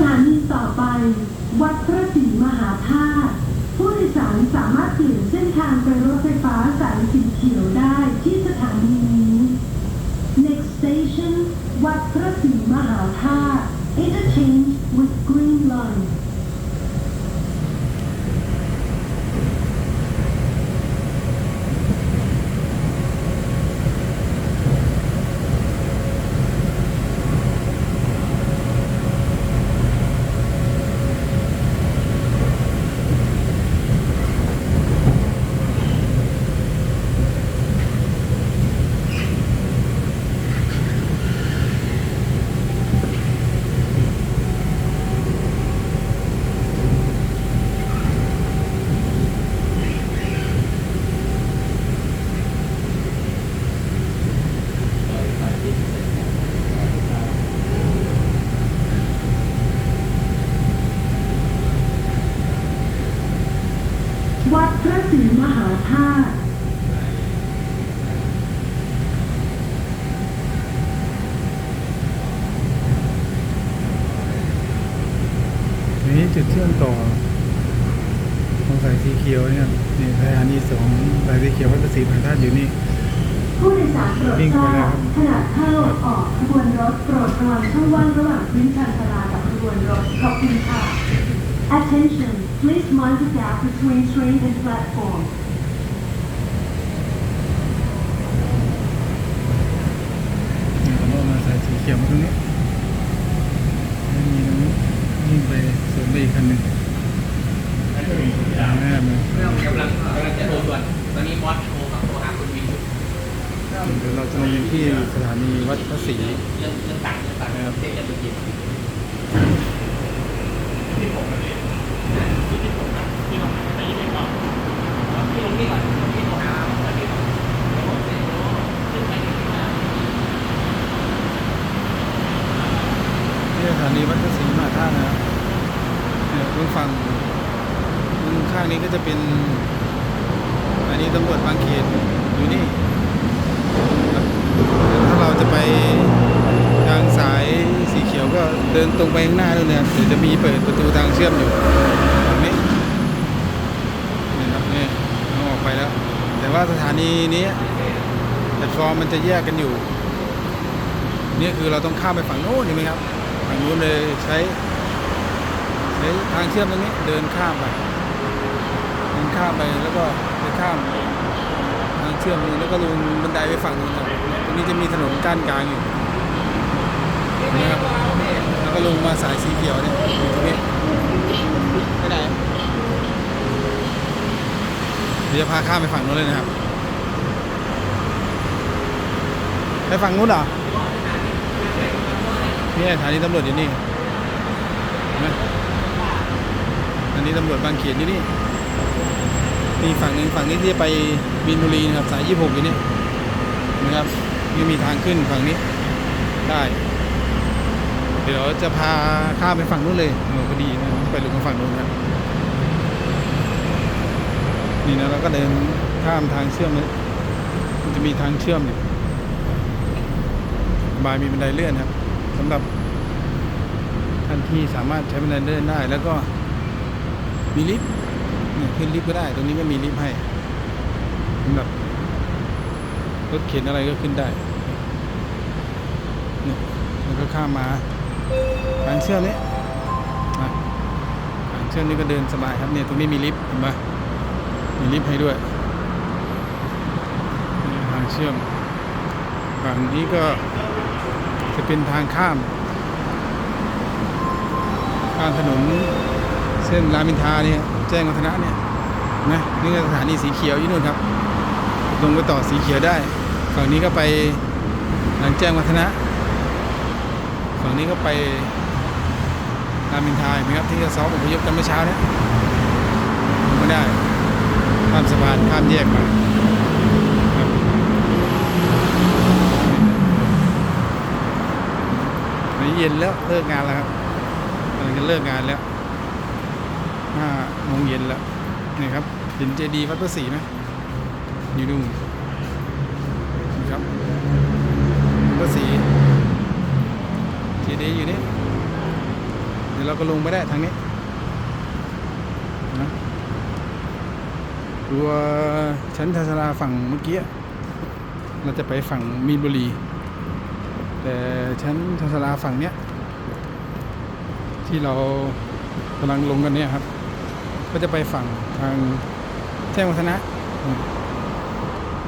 ถานีต่อไป วัดพระศรีมหาธาตุผู้โดยสารสามารถเปลี่ยนเส้นทางไปรถไฟฟ้าสายสีเขียวได้ที่สถานีนี้ Next station วัดพระศรีมหาธาตุ Interchange with Green Line วัดพระศรีมหาธาตุ นี่จุดเชื่อมต่อของสายสีเขียวเนี่ยนี่สถานีสองสายสีเขียววัดประสิทธิ์มหาธาตุอยู่นี่ผู้โดยสารโปรดวิ่งทไปราแล้วบขณะเข้าออกขบวนรถโปรดระวังช่องว่างระหว่างพื้นชานชาลากับขบวนรถขอบคุณค่ะ Attention please mind the gap between train and platform นี่ผมว่ามาสายสีเขียวมาตรงนี้แล้วมีตรงนี้วิ่งไปสวนไปอีกคันหนึ่งแม่มา กำลังกำลังจะโทรด่วนตอนนี้บอสโทรครับโทรหาคุณวินอยู่ เดี๋ยวเราจะ ลงที่สถานีวัดพระศรีนะครับเด็กจะไปกินที่ผมนะพี่ที่ผมนะที่ผมไปยี่สิบก่อนที่ลงนี่ก่อนที่โทรหาแล้วที่ผมเสร็จแล้วขึ้นไปที่ไหน ที่สถานีวัดพระศรีมหาธาตุนะครับเนี่ยตรงฝั่งตรงข้างนี้ก็จะเป็นอันนี้ตำรวจบางเขตอยู่นี่ ถ้าเราจะไปทางสายสี เดินตรงไปข้างหน้าด้วยนะครับเดี๋ยวจะมีเปิดประตูทางเชื่อมอยู่ตรงนี้นี่ครับนี่เราออกไปแล้ว แต่ว่าสถานีนี้แพลตฟอร์มมันจะแยกกันอยู่นี่คือเราต้องข้ามไปฝั่งโน้นใช่ไหมครับฝั่งโน้นเลยใช้ใช้ทางเชื่อมตรงนี้เดินข้ามไปเดินข้ามไปแล้วก็ไปข้ามทางเชื่อมนึงแล้วก็ลงบันไดไปฝั่งนู้นครับตรงนี้จะมีถนนกั้นกลางอยู่นะครับ ล้วก็ลงมาสายสีเขียวเนี่ยอยู่ตรงนี้ไปไหนเดี๋ยวจะพาข้ามไปฝั่งนู้นเลยนะครับ ไปฝั่งนู้นเหรอนี่สถานีตำรวจอยู่นี่เห็นไหมอันนี้ตำรวจบางเขนอยู่นี่มีฝั่งหนึ่งฝั่งนี้ที่จะไปมีนบุรีนะครับสาย 26 อยู่นี่นะครับนี่มีทางขึ้นฝั่งนี้ได้ ดี๋ยวจะพาข้ามไปฝั่งนู้นเลยเออพอดีนะไปลงฝั่งนู้นครับนี่นะเราก็เดินข้ามทางเชื่อมเลยมันจะมีทางเชื่อมอยู่บายมีบันไดเลื่อนครับสำหรับท่านที่สามารถใช้บันไดเลื่อนได้ แล้วก็มีลิฟต์เนี่ยขึ้นลิฟต์ก็ได้ ตรงนี้ก็มีลิฟต์ให้สำหรับรถเข็นอะไรก็ขึ้นได้เนี่ยมันก็ข้ามมา ทางเชื่อมนี้อ่ทางเชื่อมนี้ก็เดินสบายครับเนี่ยตรงนี้มีลิฟต์เห็นปะมีลิฟต์ให้ด้วยทางเชื่อมฝั่งนี้ก็จะเป็นทางข้ามข้ามถนนเส้นรามอินทราเนี่ยแจ้งวัฒนะเนี่ยนะนี่ก็สถานีสีเขียวอยู่นู่นครับลงไปต่อสีเขียวได้ฝั่งนี้ก็ไปหลังแจ้งวัฒนะ ฝั่งนี้ก็ไปรามอินทาเห็นไหมครับที่จะซ้อมอพยพกันเมื่อเช้าเนี่ยไม่ได้ข้ามสะพานข้ามแยกมาครับเย็นแล้วเลิกงานแล้วครับกำลังจะเลิกงานแล้วห้าโมงเย็นแล้วนี่ครับเห็นเจดีย์วัดพระศรีไหมอยู่นู่นครับวัดพระศรี เราก็ลงไปได้ทางนี้นะตัวชั้นชาชาลาฝั่งเมื่อกี้เราจะไปฝั่งมีนบุรี แต่ชั้นชาชาลาฝั่งเนี้ยที่เรากำลังลงกันเนี่ยครับ ก็จะไปฝั่งทางแจ้งวัฒนะ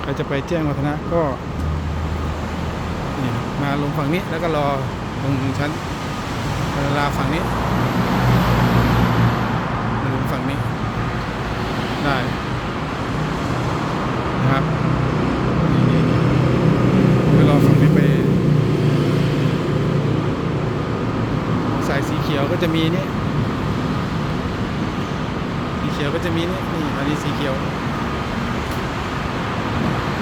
ใครจะไปแจ้งวัฒนะก็มาลงฝั่งนี้แล้วก็รอลงชั้น ชาชาลาฝั่งนี้มาลงฝั่งนี้ ได้นะครับนี่ๆไปรอฝั่งนี้ไปสายสีเขียวก็จะมีนี่สีเขียวก็จะมีนี่นี่อันนี้สีเขียว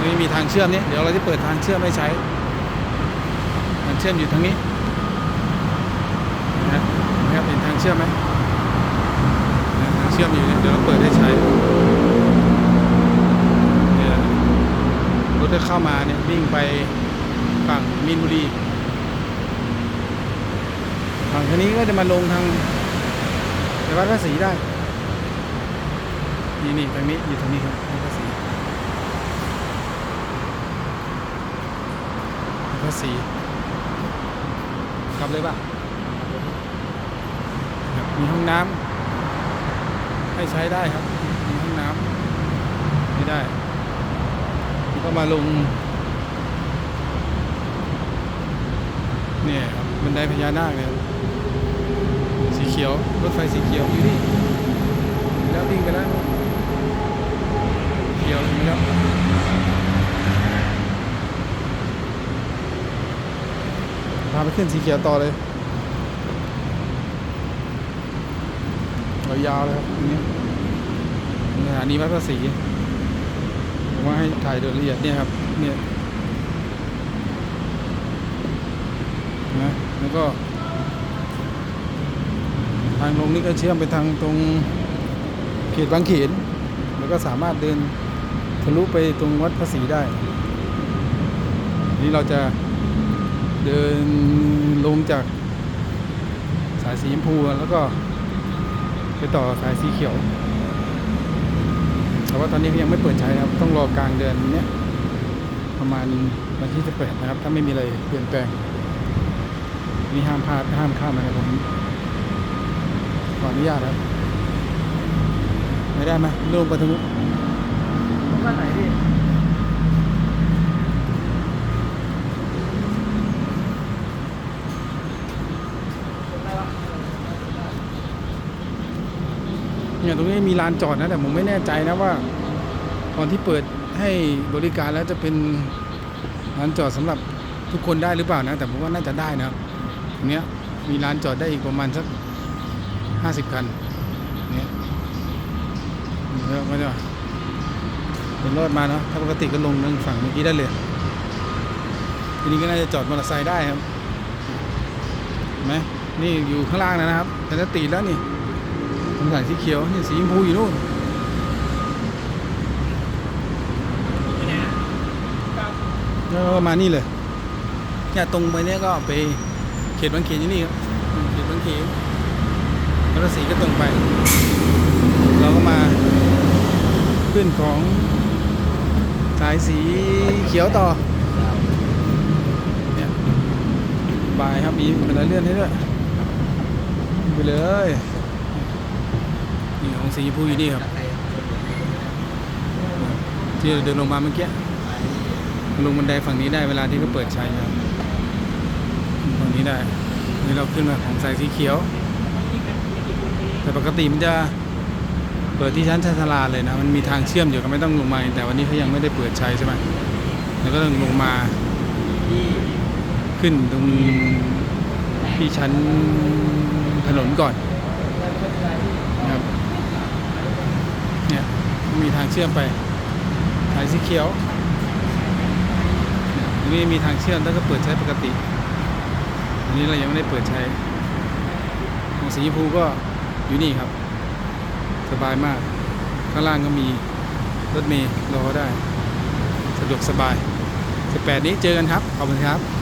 นี่มีทางเชื่อมนี่เดี๋ยวเราจะเปิดทางเชื่อมให้ใช้ทางเชื่อมอยู่ทางนี้นะนะครับเห็นทางเชื่อมไหมทางเชื่อมอยู่เนี่ยเดี๋ยวเราเปิดให้ใช้เนี่ยรถที่เข้ามาเนี่ยวิ่งไปฝั่งมีนบุรีฝั่งทางนี้ก็จะมาลงทางในวัดพระศรีได้ นี่นี่ทางนี้อยู่ทางนี้ครับวัดพระศรีวัดพระศรีกลับเลยป่ะ มีห้องน้ำให้ใช้ได้ครับ มีห้องน้ำไม่ได้แล้วก็มาลง เนี่ยครับบันไดพญานาคเนี่ยสีเขียว รถไฟสีเขียวอยู่นี่แล้ววิ่งไปแล้วเขียวแล้วพาไปขึ้นสีเขียวต่อเลย ยาวๆเลยครับตรงนี้สถานีวัดพระศรีผมว่าให้ถ่ายโดยละเอียดเนี่ยครับ เนี่ยนะแล้วก็ ทางลงนี่ก็เชื่อมไปทางตรงเขตบางเขนแล้วก็สามารถเดินทะลุไปตรงวัดพระศรีได้ นี่เราจะเดินลงจากสายสีชมพูแล้วก็ ไปต่อสายสีเขียว แต่ว่าตอนนี้ยังไม่เปิดใช้นะครับ ต้องรอกลางเดือนเนี้ยประมาณวันที่จะเปิดนะครับ ถ้าไม่มีอะไรเปลี่ยนแปลงนี่ห้ามพลาดห้ามข้ามนะครับผมขออนุญาตครับ ไม่ได้ไหมลงไปทางนู้นว่าไหนพี่ ตรงนี้มีลานจอดนะแต่ผมไม่แน่ใจนะว่า ตอนที่เปิดให้บริการแล้วจะเป็นลานจอดสำหรับทุกคนได้หรือเปล่านะ แต่ผมว่าน่าจะได้นะตรงนี้มีลานจอดได้อีกประมาณสักห้าสิบคันเนี่ยก็จะเป็นรอดมาเนาะถ้าปกติก็ลงทางฝั่งเมื่อกี้ได้เลยทีนี้ก็น่าจะจอดมอเตอร์ไซค์ได้ครับเห็นไหมนี่อยู่ข้างล่างนะครับแต่จะตีแล้วนี่ ตรงสายสีเขียวนี่สีชมพูอยู่นู่นแล้วมานี่เลยเนี่ยตรงไปเนี้ยก็ไปเขตบางเขนอยู่นี่ครับเขตบางเขนแล้วสีก็ตรงไป เราก็มาขึ้นของสายสีเขียวต่อเนี่ยบายครับมีบันไดเลื่อนให้ด้วยไปเลย นี่ของสีชมพูอยู่นี่ครับที่เราเดินลงมาเมื่อกี้ลงบันไดฝั่งนี้ได้เวลาที่เขาเปิดใช้ครับฝั่งนี้ได้นี่เราขึ้นมาของสายสีเขียว แต่ปกติมันจะเปิดที่ชั้นชานชลาเลยนะมันมีทางเชื่อมอยู่ก็ไม่ต้องลงมาแต่วันนี้เขายังไม่ได้เปิดใช้ใช่ไหมแล้วก็ต้องลงมาขึ้นตรงที่ชั้นถนนก่อนนะครับ เนี่ย มีทางเชื่อมไปสายสีเขียวนี่ยตรงนี้มีทางเชื่อมแล้วก็เปิดใช้ปกติ อันนี้เรายังไม่ได้เปิดใช้ ของสีชมพูก็อยู่นี่ครับ สบายมาก ข้างล่างก็มีรถเมล์รอได้ สะดวกสบาย 18 นี้เจอกันครับ ขอบคุณครับ